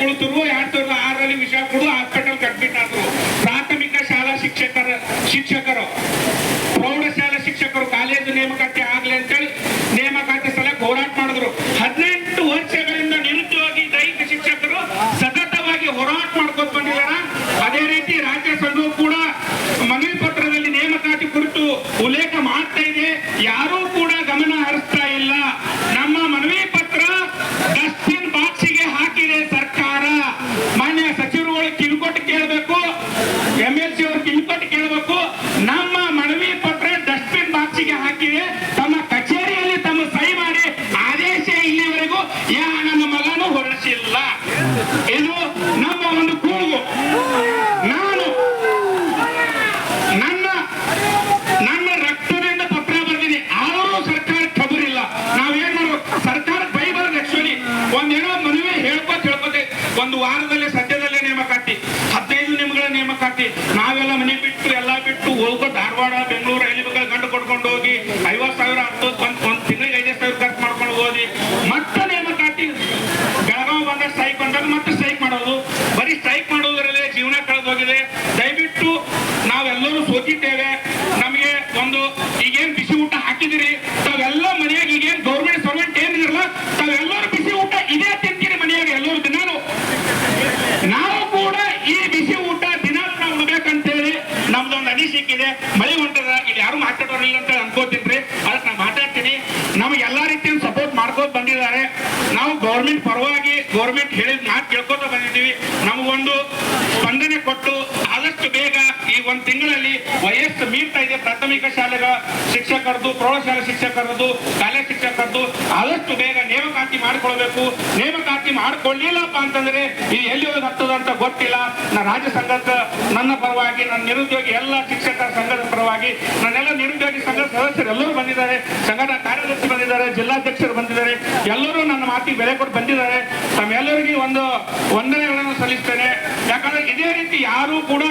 ಕುಳಿತರು ಎರಡ್ ಸಾವಿರದ ಆರರಲ್ಲಿ ಕೊಡು, ಹಾಸ್ಪಿಟಲ್ ಕಟ್ಬಿಟ್ಟಾದ್ರು ಪ್ರಾಥಮಿಕ ಶಾಲಾ ಶಿಕ್ಷಕರ, ಶಿಕ್ಷಕರು. ಪ್ರೌಢಶಾಲಾ ಶಿಕ್ಷಕರು ಕಾಲೇಜು ನೇಮಕಾತಿ ಆಗ್ಲಿ ಅಂತೇಳಿ ನೇಮಕಾತಿ ಸಲ ಹೋರಾಟ ಮಾಡಿದ್ರು. ಹದಿನೆಂಟು ವರ್ಷಗಳಿಂದ ನಿರುದ್ಯೋಗಿ ದೈಹಿಕ ಶಿಕ್ಷಕರು ಸತತವಾಗಿ ಹೋರಾಟ ಮಾಡ್ಕೊಂಡು ಬಂದಿದ್ದಾರೆ. ಅದೇ ರೀತಿ ರಾಜ್ಯ ಸಂಘವು ಕೂಡ ಮನವಿ ಪತ್ರದಲ್ಲಿ ನೇಮಕಾತಿ ಕುರಿತು ಉಲ್ಲೇಖ ಮಾಡ್ತಾ ಇದೆ. ಯಾರು ಒಂದು ಕೂಗು ನಾನು ನನ್ನ ನನ್ನ ರಕ್ತದಿಂದ ಪತ್ರ ಬರ್ತೀನಿ ಆದರೂ ಸರ್ಕಾರ ಕಬರಿಲ್ಲ. ನಾವೇನ್ ಮಾಡ್ಬೇಕು? ಸರ್ಕಾರ ಬೈಬಾರ್ದು ಆಕ್ಚುಲಿ ಒಂದೇನೋ ಮನವಿ ಹೇಳ್ಕೊತ ಹೇಳ್ಕೊತೆ ಒಂದು ವಾರದಲ್ಲಿ ಸದ್ಯದಲ್ಲೇ ಒಂದು ಈಗೇನ್ ಬಿಸಿ ಊಟ ಹಾಕಿದಿರಿ? ತಾವೆಲ್ಲ ಮನೆಯಾಗ ಈಗೇನ್ ಗೌರ್ಮೆಂಟ್ ಸರ್ವೆಂಟ್ ಏನಿರಲ್ಲ ತಾವೆಲ್ಲರೂ ಬಿಸಿ ಊಟ ಇದೇ ತಿಂತೀರಿ ಮನೆಯಾಗ ಎಲ್ಲರೂ ದಿನಾನು. ನಾವು ಕೂಡ ಈ ಬಿಸಿ ಊಟ ದಿನ ನಾವು ಉಣ್ಬೇಕಂತೇಳಿ ನಮ್ದೊಂದು ಸಿಕ್ಕಿದೆ ಮಳೆ ಹೊಂಟದ, ಇಲ್ಲಿ ಯಾರು ಮಾತಾಡೋರಿಲ್ಲ ಅಂತ ಅನ್ಕೋತೀನಿ ಅದಕ್ಕೆ ನಾನು ಮಾತಾಡ್ತೀನಿ. ನಮ್ಗೆ ಎಲ್ಲಾ ರೀತಿಯ ಸಪೋರ್ಟ್ ಮಾಡ್ಕೋತ ಬಂದಿದ್ದಾರೆ. ನಾವು ಗೌರ್ಮೆಂಟ್ ಪರವಾಗಿ ಗೌರ್ಮೆಂಟ್ ಹೇಳಿದ ಮಾತು ಕೇಳ್ಕೊತ ಬಂದಿದ್ದೀವಿ. ನಮಗೊಂದು ಸ್ಪಂದನೆ ಕೊಟ್ಟು ಆದಷ್ಟು ಬೇಗ ಒಂದು ತಿಂಗಳಲ್ಲಿ ವಯಸ್ಸು ಮೀರ್ತಾ ಇದೆ. ಪ್ರಾಥಮಿಕ ಶಾಲೆಗಳ ಶಿಕ್ಷಕರದ್ದು ಪ್ರೌಢಶಾಲಾ ಶಿಕ್ಷಕರದ್ದು, ಶಾಲೆ ಶಿಕ್ಷಕರದ್ದು ಆದಷ್ಟು ಬೇಗ ನೇಮಕಾತಿ ಮಾಡಿಕೊಳ್ಬೇಕು ನೇಮಕಾತಿ ಮಾಡಿಕೊಳ್ಳಿಲ್ಲಪ್ಪ ಅಂತಂದ್ರೆ ಇದು ಎಲ್ಲಿ ಹೋಗಿ ಹತ್ತದ ಅಂತ ಗೊತ್ತಿಲ್ಲ. ನಾ ರಾಜ್ಯ ಸಂಘದ ನನ್ನ ಪರವಾಗಿ, ನನ್ನ ನಿರುದ್ಯೋಗಿ ಎಲ್ಲ ಶಿಕ್ಷಕರ ಸಂಘದ ಪರವಾಗಿ, ನನ್ನೆಲ್ಲ ನಿರುದ್ಯೋಗಿ ಸಂಘದ ಸದಸ್ಯರು ಎಲ್ಲರೂ ಬಂದಿದ್ದಾರೆ. ಸಂಘದ ಕಾರ್ಯದರ್ಶಿ ಬಂದಿದ್ದಾರೆ, ಜಿಲ್ಲಾಧ್ಯಕ್ಷರು ಬಂದಿದ್ದಾರೆ. ಎಲ್ಲರೂ ನನ್ನ ಮಾತಿಗೆ ಬೆಲೆ ಕೊಟ್ಟು ಬಂದಿದ್ದಾರೆ. ತಮ್ಮೆಲ್ಲರಿಗೂ ಒಂದು ವಂದನೆಗಳನ್ನು ಸಲ್ಲಿಸ್ತೇನೆ. ಯಾಕಂದ್ರೆ ಇದೇ ರೀತಿ ಯಾರು ಕೂಡ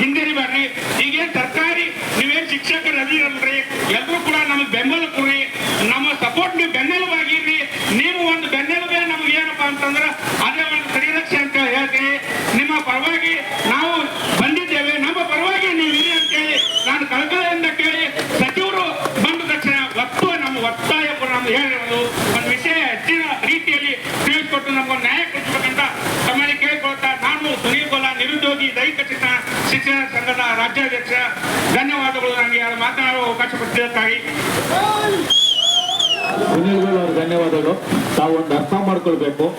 ಹಿಂದಿರಿಬೇಡ್ರಿ ಈಗೇನ್ ಸರ್ಕಾರಿ, ನೀವೇನ್ ಶಿಕ್ಷಕರು ಅದಿರಲ್ರಿ ಎಲ್ಲರೂ ಕೂಡ ನಮ್ಗೆ ಬೆಂಬಲ ಕೊಡ್ರಿ ನಮ್ಮ ಸಪೋರ್ಟ್ ನೀವು ಬೆನ್ನೆಲುಬಾಗಿರ್ರಿ. ನೀವು ಒಂದು ಬೆನ್ನೆಲುಬೇ ನಮ್ಗೆ ಏನಪ್ಪಾ ಅಂತಂದ್ರೆ ಅದೇ ಒಂದು ಪರಿರಕ್ಷೆ ಅಂತ ಹೇಳ್ತೀನಿ ನಿಮ್ಮ ಪರವಾಗಿ ನಾವು ಬಂದಿದ್ದೇವೆ. ನಮ್ಮ ಪರವಾಗಿ ನೀವು ಇರಿ ಅಂತೇಳಿ ನಾನು ಕಳಕಳಿಯಿಂದ ಕೇಳಿ ಸಚಿವರು ಬಂದ ತಕ್ಷಣ ಒತ್ತು ನಮ್ಮ ಒತ್ತಾಯ ನಮ್ಗೆ ಹೇಳಿರೋದು. ಒಂದು ವಿಷಯ ಹೆಚ್ಚಿನ ರೀತಿಯಲ್ಲಿ ತಿಳಿಸ್ಕೊಟ್ಟು ನಮ್ಗೊಂದು ನ್ಯಾಯ ಕೊಡಿಸ್ಬೇಕಂತ ನಿರುದ್ಯೋಗಿ ದೈಹಿಕ ಶಿಕ್ಷಣ ಸಂಘದ ರಾಜ್ಯಾಧ್ಯಕ್ಷ, ಧನ್ಯವಾದಗಳು. ನನಗೆ ಮಾತನಾಡುವ ಅವಕಾಶ ಕೊಟ್ಟಿದ್ದಕ್ಕಾಗಿ. ಧನ್ಯವಾದಗಳು. ತಾವು ಒಂದು ಅರ್ಥ ಮಾಡ್ಕೊಳ್ಬೇಕು.